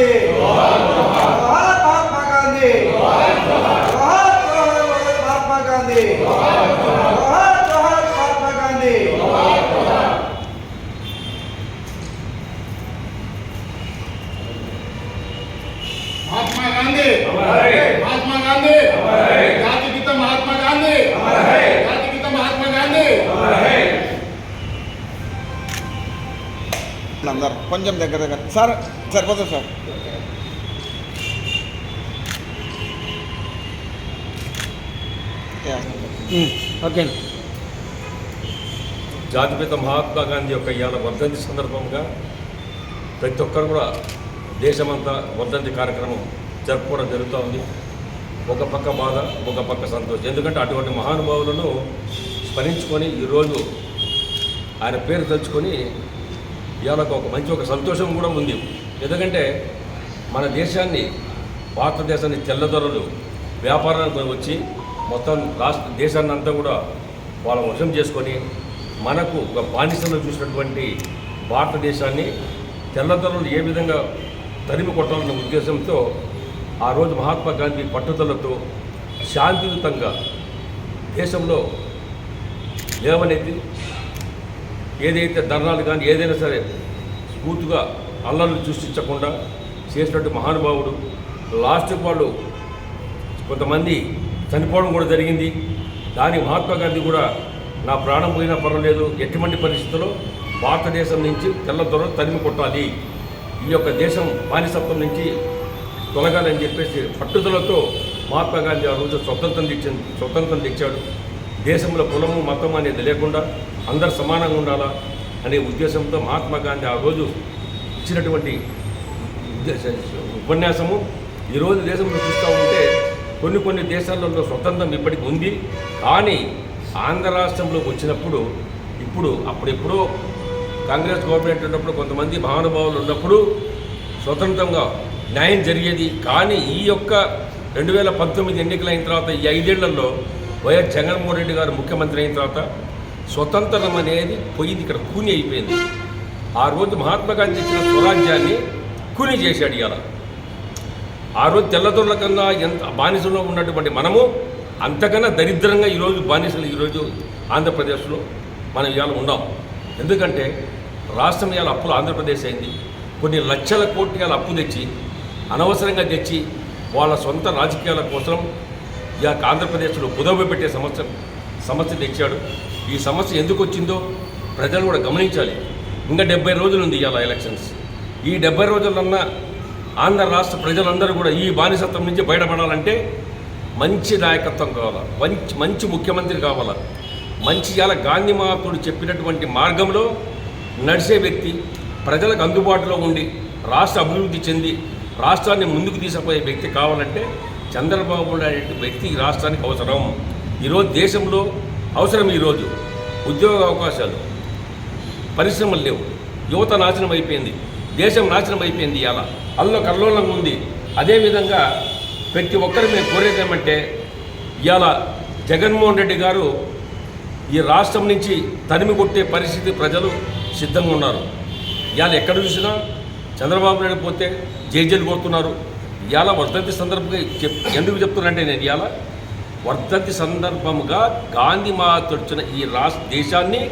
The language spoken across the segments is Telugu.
గాంధీ. జోహార్ మహాత్మా గాంధీ. కొంచెం దగ్గర దగ్గర. సార్ సరిపోతుంది సార్. యా. ఓకే. జాతిపిత మహాత్మా గాంధీ యొక్క ఇవాళ వర్ధంతి సందర్భంగా ప్రతి ఒక్కరు కూడా దేశమంతా వర్ధంతి కార్యక్రమం జరుపుకోవడం జరుగుతూ ఉంది. ఒక పక్క బాధ ఒక పక్క సంతోషం. ఎందుకంటే అటువంటి మహానుభావులను స్మరించుకొని ఈరోజు ఆయన పేరు తలుచుకొని ఇవాళ ఒక మంచి ఒక సంతోషం కూడా ఉంది. ఎందుకంటే మన దేశాన్ని భారతదేశాన్ని తెల్లదొరలు వ్యాపారానికి వచ్చి మొత్తం రాష్ట్ర దేశాన్ని అంతా కూడా వాళ్ళ వశం చేసుకొని మనకు ఒక బానిసలో చూసినటువంటి భారతదేశాన్ని తెల్లదొరలు ఏ విధంగా తరిమి కొట్టాలన్న ఉద్దేశంతో ఆ రోజు మహాత్మా గాంధీ పట్టుదలతో శాంతియుతంగా దేశంలో లేవనెత్తి ఏదైతే ధర్నాలు కానీ ఏదైనా సరే స్ఫూర్తిగా అల్లర్లు సృష్టించకుండా చేసినట్టు మహానుభావుడు లాస్ట్ వాళ్ళు కొంతమంది చనిపోవడం కూడా జరిగింది. దాని మహాత్మా గాంధీ కూడా నా ప్రాణం పోయినా పర్వాలేదు ఎటువంటి పరిస్థితుల్లో భారతదేశం నుంచి తెల్లదొర తరిమి కొట్టాలి. ఈ యొక్క దేశం బానిసత్వం నుంచి తొలగాలని చెప్పేసి పట్టుదలతో మహాత్మా గాంధీ ఆ రోజు స్వతంత్రం తెచ్చింది స్వతంత్రం తెచ్చాడు. దేశంలో కులము మతం అనేది లేకుండా అందరు సమానంగా ఉండాలా అనే ఉద్దేశంతో మహాత్మా గాంధీ ఆ రోజు ఇచ్చినటువంటి ఉపన్యాసము. ఈరోజు దేశంలో చూస్తూ ఉంటే కొన్ని కొన్ని దేశాలలో స్వతంత్రం ఇప్పటికి ఉంది. కానీ ఆంధ్ర రాష్ట్రంలోకి వచ్చినప్పుడు ఇప్పుడు అప్పుడెప్పుడో కాంగ్రెస్ గవర్నమెంట్ ఉన్నప్పుడు కొంతమంది మహానుభావులు ఉన్నప్పుడు స్వతంత్రంగా న్యాయం జరిగేది. కానీ ఈ యొక్క రెండు వేల పంతొమ్మిది ఎన్నికలైన తర్వాత ఈ ఐదేళ్ళలో వైఎస్ జగన్మోహన్ రెడ్డి గారు ముఖ్యమంత్రి అయిన తర్వాత స్వతంత్రం అనేది పోయింది ఇక్కడ కూని అయిపోయింది. ఆ రోజు మహాత్మా గాంధీ ఇచ్చిన స్వరాజ్యాన్ని కూని చేశాడు ఇలా ఆ రోజు తెల్లదొరల కన్నా ఎంత బానిసలో ఉన్నటువంటి మనము అంతకన్నా దరిద్రంగా ఈరోజు బానిసలు ఈరోజు ఆంధ్రప్రదేశ్లో మనం ఇవాళ ఉన్నాం. ఎందుకంటే రాష్ట్రం ఇవాళ అప్పులు ఆంధ్రప్రదేశ్ అయింది. కొన్ని లక్షల కోట్లు అప్పు తెచ్చి అనవసరంగా తెచ్చి వాళ్ళ సొంత రాజకీయాల కోసం ఇక ఆంధ్రప్రదేశ్లో కుదవ పెట్టే సమస్య సమస్య తెచ్చాడు. ఈ సమస్య ఎందుకు వచ్చిందో ప్రజలు కూడా గమనించాలి. ఇంకా డెబ్బై రోజులు ఉంది ఇవాళ ఎలక్షన్స్. ఈ డెబ్బై రోజులన్నా ఆంధ్ర రాష్ట్ర ప్రజలందరూ కూడా ఈ బానిసత్వం నుంచి బయటపడాలంటే మంచి నాయకత్వం కావాలా. మంచి మంచి ముఖ్యమంత్రి కావాలా. మంచి ఇవాళ గాంధీ మహాత్ముడు చెప్పినటువంటి మార్గంలో నడిచే వ్యక్తి ప్రజలకు అందుబాటులో ఉండి రాష్ట్ర అభివృద్ధి చెంది రాష్ట్రాన్ని ముందుకు తీసుకుపోయే వ్యక్తి కావాలంటే చంద్రబాబు నాయుడు వ్యక్తి రాష్ట్రానికి అవసరం. ఈరోజు దేశంలో అవసరం ఈరోజు. ఉద్యోగ అవకాశాలు పరిశ్రమలు లేవు. యువత నాశనం అయిపోయింది. దేశం నాశనం అయిపోయింది ఇవాళ. అల్లో కల్లోలంగా ఉంది. అదేవిధంగా ప్రతి ఒక్కరు మేము కోరేది ఏమంటే ఇవాళ జగన్మోహన్ రెడ్డి గారు ఈ రాష్ట్రం నుంచి తరిమి కొట్టే పరిస్థితి ప్రజలు సిద్ధంగా ఉన్నారు. ఇవాళ ఎక్కడ చూసినా చంద్రబాబు నాయుడు పోతే జైజలు కోరుతున్నారు ఇవాళ వర్ధంతి సందర్భంగా చెప్ ఎందుకు చెప్తున్నానంటే నేను ఇవాళ వర్ధంతి సందర్భంగా గాంధీ మహాత్ముడిచ్చిన ఈ రాష్ట్ర దేశాన్ని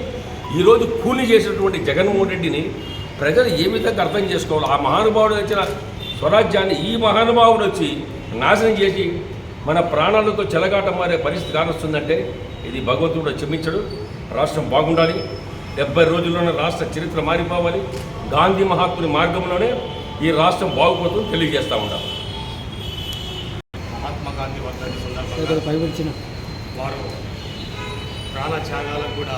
ఈరోజు కూలి చేసినటువంటి జగన్మోహన్ రెడ్డిని ప్రజలు ఏ విధంగా అర్థం చేసుకోవాలి? ఆ మహానుభావుడు వచ్చిన స్వరాజ్యాన్ని ఈ మహానుభావుడు వచ్చి నాశనం చేసి మన ప్రాణాలతో చెలగాట మారే పరిస్థితి కానొస్తుందంటే ఇది భగవంతుడు క్షమించడు. రాష్ట్రం బాగుండాలి. డెబ్బై రోజుల్లోనే రాష్ట్ర చరిత్ర మారిపోవాలి. గాంధీ మహాత్ముని మార్గంలోనే ఈ రాష్ట్రం బాగుపోతుందని తెలియజేస్తూ ఉంటాం గాంధీ వర్ధంతి ఇక్కడ సందర్భంగా వారు ప్రాణ త్యాగాలకు కూడా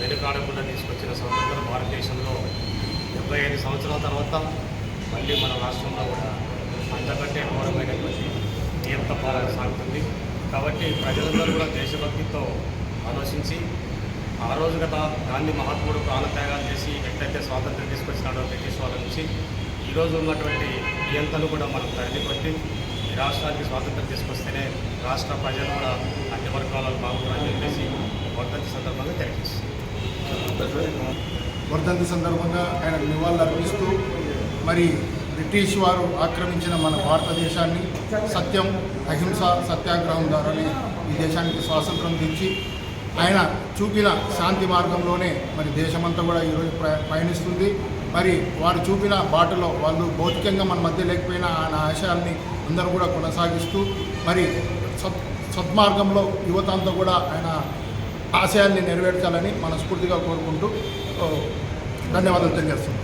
వెనుకాడకుండా తీసుకొచ్చిన స్వతంత్ర భారతదేశంలో డెబ్బై ఐదు సంవత్సరాల తర్వాత మళ్ళీ మన రాష్ట్రంలో కూడా అంతకంటే ఘోరమైనటువంటి నియంత పాలన సాగుతుంది. కాబట్టి ప్రజలందరూ కూడా దేశభక్తితో ఆలోచించి ఆ రోజు గత గాంధీ మహాత్ముడు ప్రాణత్యాగాలు చేసి ఎట్లయితే స్వాతంత్రం తీసుకొచ్చినాడో బ్రిటిష్ వాళ్ళ నుంచి ఈరోజు ఉన్నటువంటి నియంతలు కూడా మనం ఈ రాష్ట్రానికి స్వాతంత్రం తీసుకొస్తేనే రాష్ట్ర ప్రజలు కూడా అన్ని వర్గాలలో బాగుంటారని చెప్పేసి వర్ధంతి సందర్భంగా తెలియజేస్తుంది. వర్ధంతి సందర్భంగా ఆయన నివాళులు అర్పిస్తూ మరి బ్రిటిష్ వారు ఆక్రమించిన మన భారతదేశాన్ని సత్యం అహింస సత్యాగ్రహం ద్వారానే ఈ దేశానికి స్వాతంత్రం తెచ్చి ఆయన చూపిన శాంతి మార్గంలోనే మరి దేశమంతా కూడా ఈరోజు ప్ర మరి వారు చూపిన బాటలో వాళ్ళు భౌతికంగా మన మధ్య లేకపోయినా ఆయన ఆశయాల్ని అందరూ కూడా కొనసాగిస్తూ మరి సత్ సత్మార్గంలో యువత అంతా కూడా ఆయన ఆశయాల్ని నెరవేర్చాలని మనస్ఫూర్తిగా కోరుకుంటూ ధన్యవాదాలు తెలియజేస్తున్నాం.